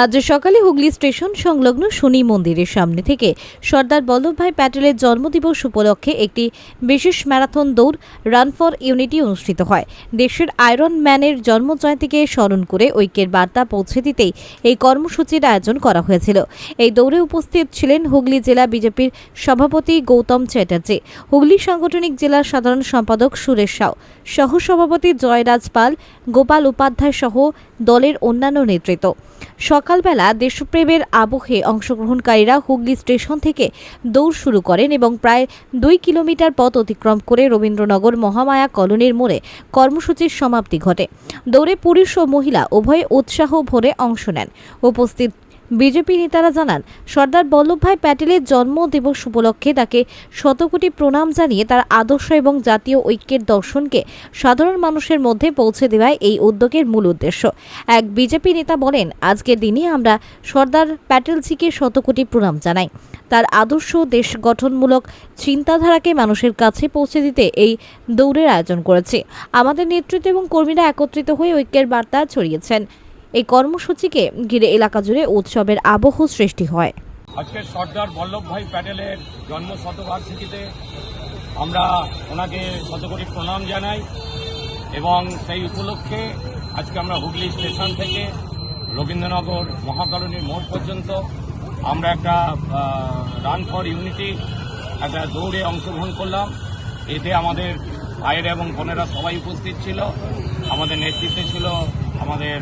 আজ সকালে হুগলি স্টেশন সংলগ্ন শনি মন্দিরের সামনে থেকে সর্দার বল্লভভাই প্যাটেলের জন্মদিবস উপলক্ষে একটি বিশেষ ম্যারাথন দৌড় রান ফর ইউনিটি অনুষ্ঠিত হয়। দেশের আয়রন ম্যানের জন্মজয়ন্তীকে স্মরণ করে ঐক্যের বার্তা পৌঁছে দিতেই এই কর্মসূচির আয়োজন করা হয়েছিল। এই দৌড়ে উপস্থিত ছিলেন হুগলি জেলা বিজেপির সভাপতি গৌতম চ্যাটার্জি, হুগলি সাংগঠনিক জেলার সাধারণ সম্পাদক সুরেশ সাউ, সহসভাপতি জয়রাজ পাল, গোপাল উপাধ্যায় সহ দলের অন্যান্য নেতৃত্ব। সকালবেলা দেশপ্রেমের আবহে অংশগ্রহণকারীরা হুগলি স্টেশন থেকে দৌড় শুরু করেন এবং প্রায় দুই কিলোমিটার পথ অতিক্রম করে রবীন্দ্রনগর মহামায়া কলোনির মোড়ে কর্মসূচির সমাপ্তি ঘটে। দৌড়ে পুরুষ ও মহিলা উভয়ে উৎসাহ ভরে অংশ নেন। উপস্থিত বিজেপি নেতারা জানান, সর্দার বল্লভভাই প্যাটেলের জন্ম দিবস উপলক্ষে তাকে শতকোটি প্রণাম জানিয়ে তার আদর্শ এবং জাতীয় ঐক্যের দর্শনকে সাধারণ মানুষের মধ্যে পৌঁছে দেওয়াই এই উদ্যোগের মূল উদ্দেশ্য। এক বিজেপি নেতা বলেন, আজকের দিনে আমরা সর্দার প্যাটেলজিকে শতকোটি প্রণাম জানাই। তার আদর্শ, দেশ গঠনমূলক চিন্তাধারাকে মানুষের কাছে পৌঁছে দিতে এই দৌড়ের আয়োজন করেছে। আমাদের নেতৃত্ব এবং কর্মীরা একত্রিত হয়ে ঐক্যের বার্তা ছড়িয়েছেন। এই কর্মসূচিকে ঘিরে এলাকা জুড়ে উৎসবের আবহ সৃষ্টি হয়। আজকে সর্দার বল্লভভাই প্যাটেলের জন্ম শতবার্ষিকীতে আমরা ওনাকে শতকোটি প্রণাম জানাই এবং সেই উপলক্ষে আজকে আমরা হুগলি স্টেশন থেকে রবীন্দ্রনগর মহাকরণীর মোড় পর্যন্ত আমরা একটা রান ফর ইউনিটি একটা দৌড়ে অংশগ্রহণ করলাম। এতে আমাদের ভাইয়েরা এবং বোনেরা সবাই উপস্থিত ছিল। আমাদের নেতৃত্বে ছিল আমাদের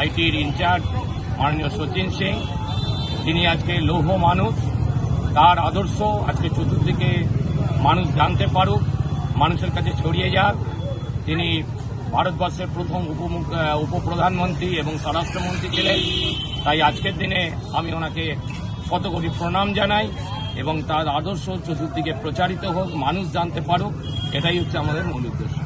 আইটির ইনচার্জ মাননীয় সচিন সিং তিনি আজকে লৌহ মানুষ, তার আদর্শ আজকে চতুর্দিকে মানুষ জানতে পারুক, মানুষের কাছে ছড়িয়ে যাক। তিনি ভারতবর্ষের প্রথম উপমুখ উপপ্রধানমন্ত্রী এবং স্বরাষ্ট্রমন্ত্রী ছিলেন। তাই আজকের দিনে আমি ওনাকে শত কোটি প্রণাম জানাই এবং তার আদর্শ চতুর্দিকে প্রচারিত হোক, মানুষ জানতে পারুক, এটাই হচ্ছে আমাদের মূল উদ্দেশ্য।